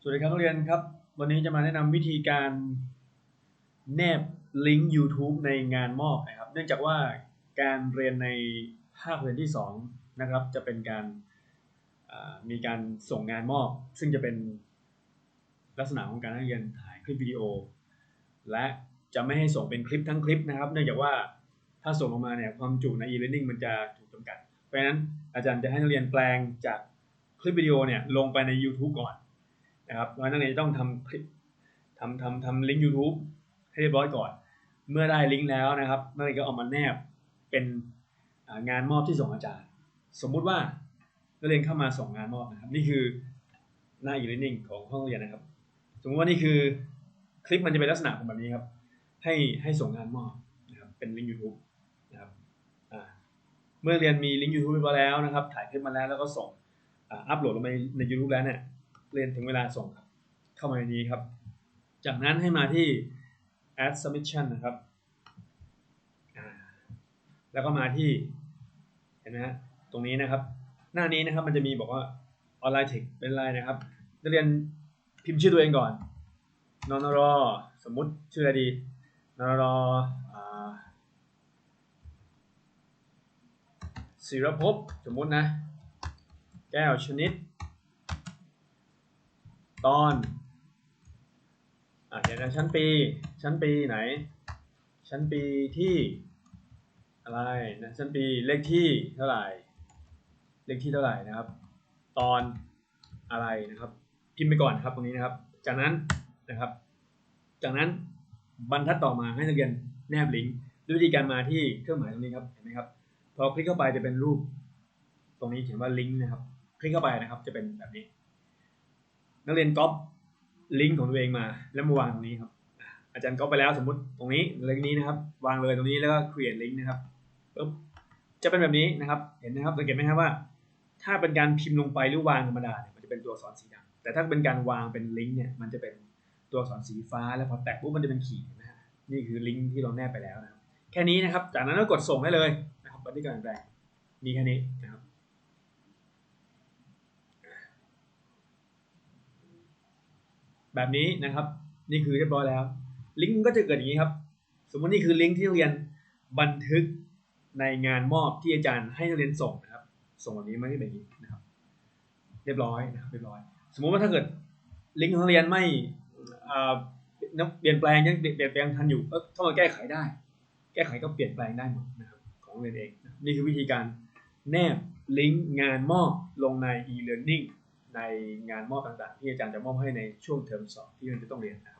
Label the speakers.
Speaker 1: สวัสดีครับนักเรียนครับ วันนี้จะมาแนะนำวิธีการแนบลิงก์ YouTube ในงานมอบนะครับ เนื่องจากว่าการเรียนในภาคเรียนที่2นะครับ จะเป็นการมีการส่งงานมอบ ซึ่งจะเป็นลักษณะของการนักเรียนถ่ายคลิปวิดีโอ และจะไม่ให้ส่งเป็นคลิปทั้งคลิปนะครับ เนื่องจากว่าถ้าส่งออกมาเนี่ยความจุใน e-learning มันจะถูกจำกัด เพราะฉะนั้นอาจารย์จะให้นักเรียนแปลงจากคลิปวิดีโอเนี่ยลงไปใน YouTube ก่อน นะครับเพราะฉะนั้นนักเรียนจะต้องทำคลิปทำทำทำลิงก์ YouTube ให้เรียบร้อยก่อน เมื่อได้ลิงก์แล้วนะครับนักเรียนก็เอามาแนบเป็นงานมอบที่ส่งอาจารย์ สมมุติว่านักเรียนเข้ามาส่งงานมอบนะครับ นี่คือหน้า e-learning ของห้องเรียนนะครับ สมมติว่านี่คือคลิปมันจะเป็นลักษณะของแบบนี้ครับ ให้ให้ส่งงานมอบนะครับเป็นลิงก์ YouTube นะครับเมื่อเรียนมีลิงก์ YouTube เรียบร้แล้วนะครับ ถ่ายคลิปมาแล้วแล้วก็ส่งอัปโหลดลงไปใน YouTube แล้วเนี่ย เรียนถึงเวลาส่งครับ เข้ามาในนี้ครับ จากนั้นให้มาที่ add submission นะครับ แล้วก็มาที่เห็นไหมฮะตรงนี้นะครับ หน้านี้นะครับมันจะมีบอกว่า online text เป็นไรนะครับนักเรียนพิมพ์ชื่อตัวเองก่อนนนรสมมุติชื่ออะไรดีนนรอศิรภพสมมุตินะ แก้วชนิด ตอนอะเดี๋ยวนะชั้นปี ชั้นปีไหน ชั้นปีที่อะไรนะชั้นปีเลขที่เท่าไหร่ เลขที่เท่าไหร่นะครับ ตอนอะไรนะครับ พิมพ์ไปก่อนครับตรงนี้นะครับ จากนั้นนะครับ จากนั้นบรรทัดต่อมาให้นักเรียนแนบลิงก์ด้วยวิธีการมาที่เครื่องหมายตรงนี้ครับเห็นไหมครับพอคลิกเข้าไปจะเป็นรูป ตรงนี้เขียนว่าลิงก์นะครับ คลิกเข้าไปนะครับจะเป็นแบบนี้ นักเรียนก๊อปลิงก์ของตัวเองมา แล้วมาวางตรงนี้ครับ อาจารย์ก๊อปไปแล้วสมมุติตรงนี้ลิงก์นี้นะครับ วางเลยตรงนี้แล้วก็ create link นะครับปึ๊บจะเป็นแบบนี้นะครับ เห็นนะครับสังเกตไหมครับว่า ถ้าเป็นการพิมพ์ลงไปหรือวางธรรมดาเนี่ยมันจะเป็นตัวอักษรสีดำแต่ถ้าเป็นการวางเป็นลิงก์เนี่ยมันจะเป็นตัวอักษรสีฟ้าแล้วพอแตะปุ๊บมันจะเป็นขีดนะฮะนี่คือลิงก์ที่เราแนบไปแล้วนะครับแค่นี้นะครับ จากนั้นก็กดส่งได้เลยนะครับบันทึกการแปลงมีแค่นี้นะครับ แบบนี้นะครับ นี่คือเรียบร้อยแล้ว ลิงก์ก็จะเกิดอย่างนี้ครับ สมมตินี่คือลิงก์ที่นักเรียนบันทึกในงานมอบที่อาจารย์ให้นักเรียนส่งนะครับ ส่งแบบนี้มาที่แบบนี้นะครับ เรียบร้อยนะครับเรียบร้อย สมมุติว่าถ้าเกิดลิงก์ของนักเรียนไม่อนักเปลี่ยนแปลงยังเปลี่ยนแปลงทันอยู่ก็เข้ามาแก้ไขได้ แก้ไขก็เปลี่ยนแปลงได้หมดนะครับของนักเรียนเอง นี่คือวิธีการแนบลิงก์งานมอบลงใน e-learning ในงานมอบต่างๆ ที่อาจารย์จะมอบให้ในช่วงเทอมสองที่มันจะต้องเรียนนะ